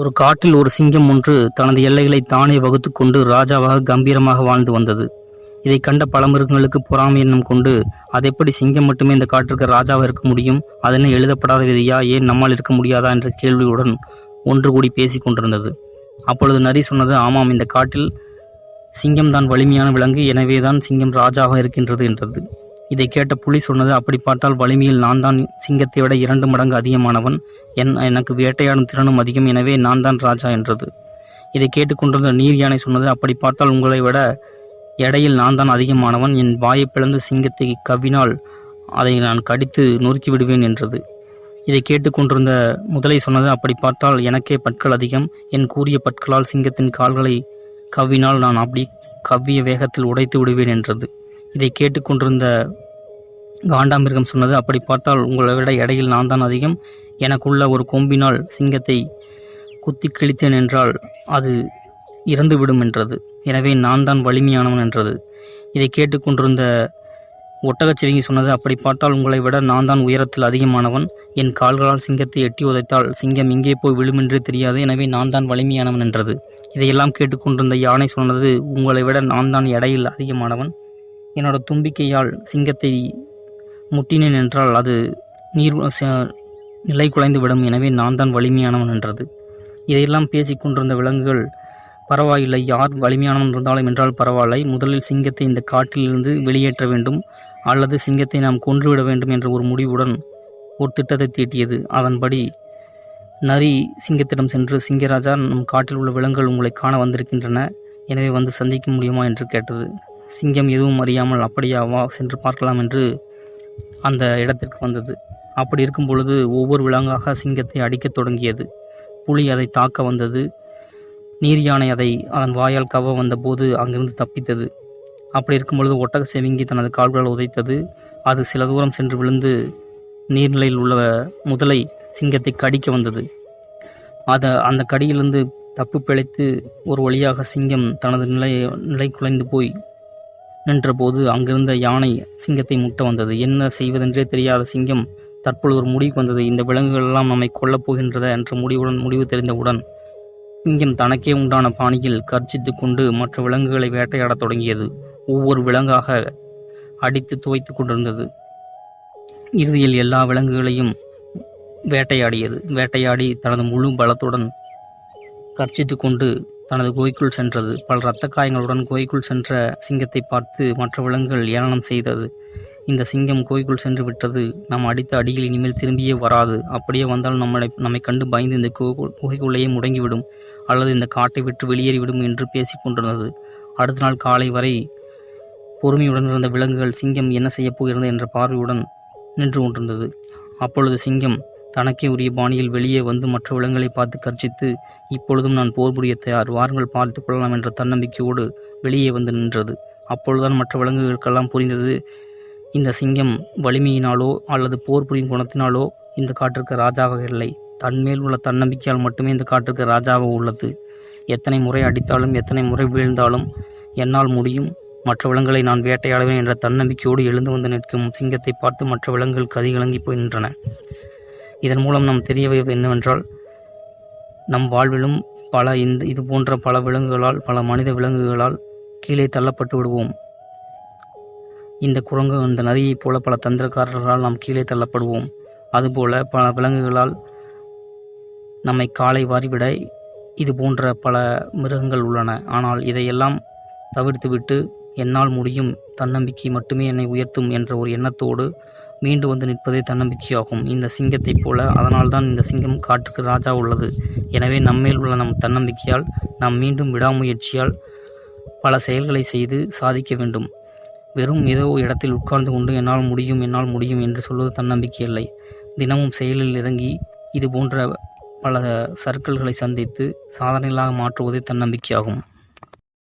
ஒரு காட்டில் ஒரு சிங்கம் ஒன்று தனது எல்லைகளை தானே வகுத்து கொண்டு ராஜாவாக கம்பீரமாக வாழ்ந்து வந்தது. இதை கண்ட பல மிருகங்களுக்கு பொறாமை எண்ணம் கொண்டு அது எப்படி சிங்கம் மட்டுமே இந்த காட்டிற்கு ராஜாவாக இருக்க முடியும்? அதனை எழுதப்படாத விதையா? ஏன் நம்மால் இருக்க முடியாதா? என்ற கேள்வியுடன் ஒன்று கூடி பேசி கொண்டிருந்தது. அப்பொழுது நரி சொன்னது ஆமாம் இந்த காட்டில் சிங்கம் தான் வலிமையான விலங்கு. எனவே தான் சிங்கம் ராஜாவாக இருக்கின்றது என்றது. இதை கேட்ட புலி சொன்னது அப்படி பார்த்தால் வலிமையில் நான் தான் சிங்கத்தை விட இரண்டு மடங்கு அதிகமானவன். என் எனக்கு வேட்டையாடும் திறனும் அதிகம். எனவே நான் தான் ராஜா என்றது. இதை கேட்டுக்கொண்டிருந்த நீர் யானை சொன்னது அப்படி பார்த்தால் உங்களை விட எடையில் நான் தான் அதிகமானவன். என் வாயை பிளந்து சிங்கத்தை கவ்வினால் அதை நான் கடித்து நொறுக்கி விடுவேன் என்றது இதை கேட்டுக்கொண்டிருந்த முதலை சொன்னது அப்படி பார்த்தால் எனக்கே பற்கள் அதிகம். என் கூறிய பற்களால் சிங்கத்தின் கால்களை கவ்வினால் நான் அப்படி கவ்விய வேகத்தில் உடைத்து விடுவேன் என்றது. இதை கேட்டுக்கொண்டிருந்த காண்டாமிருகம் சொன்னது அப்படி பார்த்தால் உங்களை விட எடையில் நான் தான் அதிகம். எனக்குள்ள ஒரு கொம்பினால் சிங்கத்தை குத்தி கிழித்தேன் என்றால் அது இறந்துவிடும் என்றது. எனவே நான் தான் வலிமையானவன் என்றது. இதை கேட்டுக்கொண்டிருந்த ஒட்டகச்சிவிங்கி சொன்னது அப்படி பார்த்தால் உங்களை விட நான் தான் உயரத்தில் அதிகமானவன். என் கால்களால் சிங்கத்தை எட்டி உதைத்தால் சிங்கம் இங்கே போய் விழுமென்றே தெரியாது. எனவே நான் தான் வலிமையானவன் என்றது. இதையெல்லாம் கேட்டுக்கொண்டிருந்த யானை சொன்னது உங்களை விட நான் தான் எடையில் அதிகமானவன். என்னோட தும்பிக்கையால் சிங்கத்தை முட்டினேன் என்றால் அது நீர் ச- நிலை குலைந்து விடும். எனவே நான் தான் வலிமையானவன் என்றது. இதையெல்லாம் பேசிக் கொண்டிருந்த விலங்குகள் பரவாயில்லை யார் வலிமையானவன் இருந்தாலும் என்றால் பரவாயில்லை. முதலில் சிங்கத்தை இந்த காட்டிலிருந்து வெளியேற்ற வேண்டும். அல்லது சிங்கத்தை நாம் கொன்றுவிட வேண்டும் என்ற ஒரு முடிவுடன் ஒரு திட்டத்தை தீட்டியது. அதன்படி நரி சிங்கத்திடம் சென்று சிங்கராஜா நம் காட்டில் உள்ள விலங்குகள் உங்களை காண வந்திருக்கின்றன. எனவே வந்து சந்திக்க முடியுமா? என்று கேட்டது. சிங்கம் எதுவும் அறியாமல் அப்படியா வா சென்று பார்க்கலாம் என்று அந்த இடத்திற்கு வந்தது. அப்படி இருக்கும் பொழுது ஒவ்வொரு விலங்காக சிங்கத்தை அடிக்கத் தொடங்கியது. புலி அதை தாக்க வந்தது. நீர் யானை அதை அதன் வாயால் கவ வந்தபோது அங்கிருந்து தப்பித்தது. அப்படி இருக்கும் பொழுது ஒட்டக செவிங்கி தனது கால்களால் உதைத்தது. அது சில தூரம் சென்று விழுந்து நீர்நிலையில் உள்ள முதலை சிங்கத்தை கடிக்க வந்தது. அது அந்த கடியிலிருந்து தப்பு பிழைத்து ஒரு வழியாக சிங்கம் தனது நிலை நிலை குலைந்து போய் நின்றபோது அங்கிருந்த யானை சிங்கத்தை முட்ட வந்தது. என்ன செய்வதென்றே தெரியாத சிங்கம் தற்பொழுது ஒரு முடிவுக்கு வந்தது. இந்த விலங்குகள் எல்லாம் நம்மை கொல்லப் போகின்றத என்ற முடிவுடன் முடிவு தெரிந்தவுடன் சிங்கம் தனக்கே உண்டான பாணியில் கர்ஜித்து கொண்டு மற்ற விலங்குகளை வேட்டையாடத் தொடங்கியது. ஒவ்வொரு விலங்காக அடித்து துவைத்து கொண்டிருந்தது. இறுதியில் எல்லா விலங்குகளையும் வேட்டையாடியது. வேட்டையாடி தனது முழு பலத்துடன் கர்ச்சித்து கொண்டு தனது குகைக்குள் சென்றது. பல இரத்த காயங்களுடன் குகைக்குள் சென்ற சிங்கத்தை பார்த்து மற்ற விலங்குகள் ஏளனம் செய்தது. இந்த சிங்கம் குகைக்குள் சென்று விட்டது. நாம் அடித்த அடியில் இனிமேல் திரும்பியே வராது. அப்படியே வந்தால் நம்மளை நம்மை கண்டு பயந்து இந்த குகைக்குள்ளேயே முடங்கிவிடும். அல்லது இந்த காட்டை விட்டு வெளியேறிவிடும் என்று பேசிக் கொண்டிருந்தது. அடுத்த நாள் காலை வரை பொறுமையுடன் இருந்த விலங்குகள் சிங்கம் என்ன செய்யப் போகிறது என்ற பார்வையுடன் நின்று கொண்டிருந்தது. அப்பொழுது சிங்கம் தனக்கே உரிய பாணியில் வெளியே வந்து மற்ற விலங்குகளை பார்த்து கர்ச்சித்து இப்பொழுதும் நான் போர் புரிய தயார். வாருங்கள் பார்த்து கொள்ளலாம் என்ற தன்னம்பிக்கையோடு வெளியே வந்து நின்றது. அப்பொழுதுதான் மற்ற விலங்குகளுக்கெல்லாம் புரிந்தது இந்த சிங்கம் வலிமையினாலோ அல்லது போர் புரியும் குணத்தினாலோ இந்த காட்டிற்கு ராஜாவாக இல்லை. தன்மேல் உள்ள தன்னம்பிக்கையால் மட்டுமே இந்த காட்டிற்கு ராஜாவாக உள்ளது. எத்தனை முறை அடித்தாலும் எத்தனை முறை வீழ்ந்தாலும் என்னால் முடியும். மற்ற விலங்குகளை நான் வேட்டையாடுவேன் என்ற தன்னம்பிக்கையோடு எழுந்து வந்து நிற்கும் சிங்கத்தை பார்த்து மற்ற விலங்குகள் கதிகலங்கி போய் நின்றன. இதன் மூலம் நாம் தெரிய வைப்பது என்னவென்றால் நம் வாழ்விலும் பல இந்த இது போன்ற பல விலங்குகளால் பல மனித விலங்குகளால் கீழே தள்ளப்பட்டு விடுவோம். இந்த குரங்கு இந்த நதியைப் போல பல தந்திரக்காரர்களால் நாம் கீழே தள்ளப்படுவோம். அதுபோல பல விலங்குகளால் நம்மை காலை வாரிவிட இது போன்ற பல மிருகங்கள் உள்ளன. ஆனால் இதையெல்லாம் தவிர்த்துவிட்டு என்னால் முடியும் தன்னம்பிக்கை மட்டுமே என்னை உயர்த்தும் என்ற ஒரு எண்ணத்தோடு மீண்டு வந்து நிற்பதே தன்னம்பிக்கையாகும். இந்த சிங்கத்தைப் போல அதனால்தான் இந்த சிங்கம் காட்டுக்கு ராஜா உள்ளது. எனவே நம்மேல் உள்ள நம் தன்னம்பிக்கையால் நாம் மீண்டும் விடாமுயற்சியால் பல செயல்களை செய்து சாதிக்க வேண்டும். வெறும் ஏதோ இடத்தில் உட்கார்ந்து கொண்டு என்னால் முடியும் என்னால் முடியும் என்று சொல்வது தன்னம்பிக்கை இல்லை தினமும் செயலில் இறங்கி இது போன்ற பல சர்க்கிள்களை சந்தித்து சாதனைகளாக மாற்றுவதே தன்னம்பிக்கையாகும்.